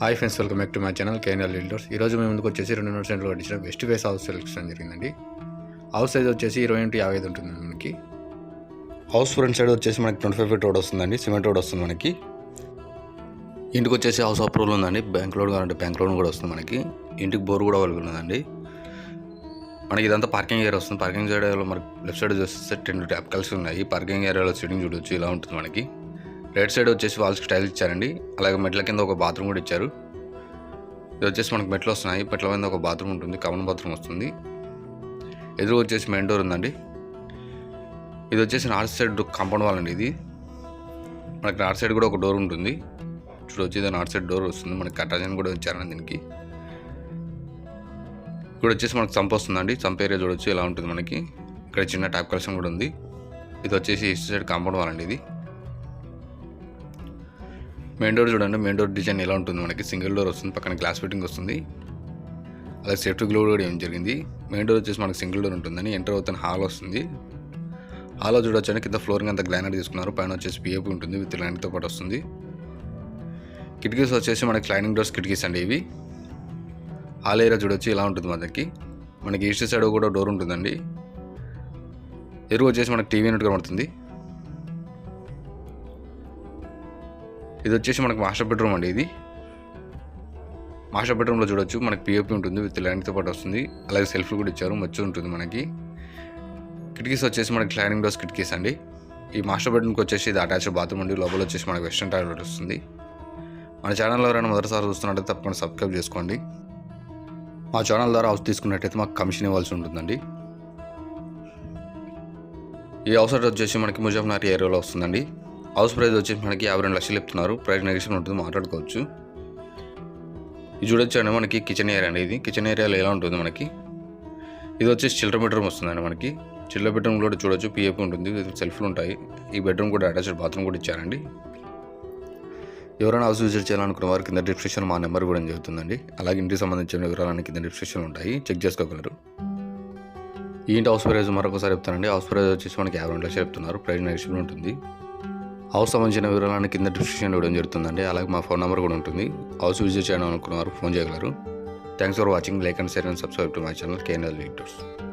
Hi friends welcome back to my channel KNL leaders ఈరోజు మేము ముందుకు వచ్చేసి రెండు నూట సెంట్లో పట్టించిన వెస్ట్ ఫేస్ హౌస్ సెలెక్షన్ జరిగిందండి. హౌస్ సైజ్ వచ్చేసి ఇరవై ఇంటి యాభై ఐదు ఉంటుంది మనకి. హౌస్ ఫ్రంట్ సైడ్ వచ్చేసి మనకి ట్వంటీ ఫైవ్ ఫీట్ రోడ్ వస్తుందండి సిమెంట్ రోడ్ వస్తుంది మనకి. ఇంటికి వచ్చేసి హౌస్ అప్రూవల్ ఉందండి బ్యాంక్ లోన్ కావాలంటే బ్యాంక్ లోన్ కూడా వస్తుంది మనకి. ఇంటికి బోర్ కూడా అవైలబుల్ ఉందండి. మనకి ఇదంతా పార్కింగ్ ఏరియా వస్తుంది. పార్కింగ్ ఏరియాలో మనకి లెఫ్ట్ సైడ్ చూస్తే టెన్ ట్యాప్ కలిసి ఉన్నాయి. పార్కింగ్ ఏరియాలో సీటింగ్ చూడొచ్చు ఇలా ఉంటుంది మనకి. రైట్ సైడ్ వచ్చేసి వాల్స్కి స్టైల్ ఇచ్చారండి. అలాగే మెట్ల కింద ఒక బాత్రూమ్ కూడా ఇచ్చారు. ఇది వచ్చేసి మనకు మెట్లు వస్తున్నాయి. మెట్ల మీద ఒక బాత్రూమ్ ఉంటుంది. కామన్ బాత్రూమ్ వస్తుంది. ఎదురు వచ్చేసి మెయిన్ డోర్ ఉందండి. ఇది వచ్చేసి నార్త్ సైడ్ కాంపౌండ్ వాల్ అండి ఇది. మనకి నార్త్ సైడ్ కూడా ఒక డోర్ ఉంటుంది. చూడొచ్చు ఇది నార్త్ సైడ్ డోర్ వస్తుంది. మనకి కటాజన్ కూడా ఇచ్చారండి దీనికి. ఇక్కడ వచ్చేసి మనకు చంప వస్తుందండి. చంప ఏరియా చూడొచ్చు. ఇలా ఉంటుంది మనకి. ఇక్కడ చిన్న ట్యాప్ కలెక్షన్ కూడా ఉంది. ఇది వచ్చేసి ఈస్ట్ సైడ్ కాంపౌండ్ వాల్ అండి ఇది. మెయిన్ డోర్ చూడండి. మెయిన్ డోర్ డిజైన్ ఎలా ఉంటుంది? మనకి సింగిల్ డోర్ వస్తుంది పక్కన గ్లాస్ ఫిట్టింగ్ వస్తుంది. అలాగే సేఫ్టీ గ్లో కూడా ఏం జరిగింది? మెయిన్ డోర్ వచ్చేసి మనకి సింగిల్ డోర్ ఉంటుందని ఎంటర్ అవుతున్న హాల్ వస్తుంది. హాల్లో చూడొచ్చండి. కింద ఫ్లోరింగ్ అంతా గ్లానర్ తీసుకున్నారు. పైన వచ్చేసి పిఎఫ్ ఉంటుంది విత్ ల్యాండ్తో పాటు వస్తుంది. కిటికీస్ వచ్చేసి మనకి స్లైడింగ్ డోర్స్ కిటికీస్ అండి ఇవి. హాల్ ఏరియా చూడొచ్చు. ఇలా ఉంటుంది మనకి. మనకి ఈస్ట్ సైడ్ కూడా డోర్ ఉంటుందండి. ఎరువు వచ్చేసి మనకి టీవీ యూనిట్ కనబడుతుంది ఇది వచ్చేసి మనకు మాస్టర్ బెడ్రూమ్ అండి ఇది. మాస్టర్ బెడ్రూమ్లో చూడొచ్చు మనకి పిఓపి ఉంటుంది విత్ లైన్తో పాటు వస్తుంది. అలాగే సెల్ఫ్ కూడా ఇచ్చారు మచ్చు ఉంటుంది మనకి. కిటికీస్ వచ్చేసి మనకి స్లైడింగ్ డోర్స్ కిటికీస్ అండి. ఈ మాస్టర్ బెడ్రూమ్కి వచ్చేసి ఇది అటాచ్డ్ బాత్రూమ్ అండి. లోపల వచ్చేసి మనకి వెస్ట్రన్ టాయిలెట్ వస్తుంది. మన ఛానల్లో ఎవరైనా మొదటిసారి చూస్తున్నట్టయితే తప్పకుండా సబ్స్క్రైబ్ చేసుకోండి. మా ఛానల్ ద్వారా హౌస్ తీసుకున్నట్టయితే మాకు కమిషన్ ఇవ్వాల్సి ఉంటుందండి. ఈ హౌస్ వచ్చేసి మనకి ముజాఫ్నగర్ ఏరియాలో వస్తుందండి. హౌస్ ప్రైస్ వచ్చేసి మనకి యాభై రెండు లక్షలు చెప్తున్నారు. ప్రైస్ నెగేషన్ ఉంటుంది మాట్లాడుకోవచ్చు. ఇది చూడొచ్చు అండి మనకి కిచెన్ ఏరియా అండి ఇది. కిచెన్ ఏరియాలో ఎలా ఉంటుంది మనకి? ఇది వచ్చేసి చిల్డ్రన్ బెడ్రూమ్ వస్తుందండి మనకి. చిల్డ్రన్ బెడ్రూమ్ కూడా చూడొచ్చు పిఎఫ్ ఉంటుంది. సెల్ఫ్లు ఉంటాయి. ఈ బెడ్రూమ్ కూడా అటాచ్డ్ బాత్రూమ్ కూడా ఇచ్చారండి. ఎవరైనా హౌస్ విజిట్ చేయాలనుకున్న వారు కింద డిస్క్రిప్షన్ మా నెంబర్ కూడా జరుగుతుందండి అలాగే ఇంటికి సంబంధించిన వివరాలన్నీ కింద డిస్క్రిప్షన్ ఉంటాయి. చెక్ చేసుకోగలరు. ఈ ఇంటి హౌస్ ప్రైజ్ మరొకసారి చెప్తానండి. హౌస్ ప్రైజ్ వచ్చేసి మనకి యాభై రెండు లక్షలు చెప్తున్నారు. ప్రైజ్ నెగోషియబుల్ ఉంటుంది. హౌస్ సంబంధించిన వివరాలను కింద డిస్క్రిప్షన్ ఇవ్వడం జరుగుతుందండి. అలాగే మా ఫోన్ నెంబర్ కూడా ఉంటుంది. హౌస్ విజిట్ చేయడం అనుకున్న వారు ఫోన్ చేయగలరు. Thanks for watching. Like and share and subscribe to my channel KNL leaders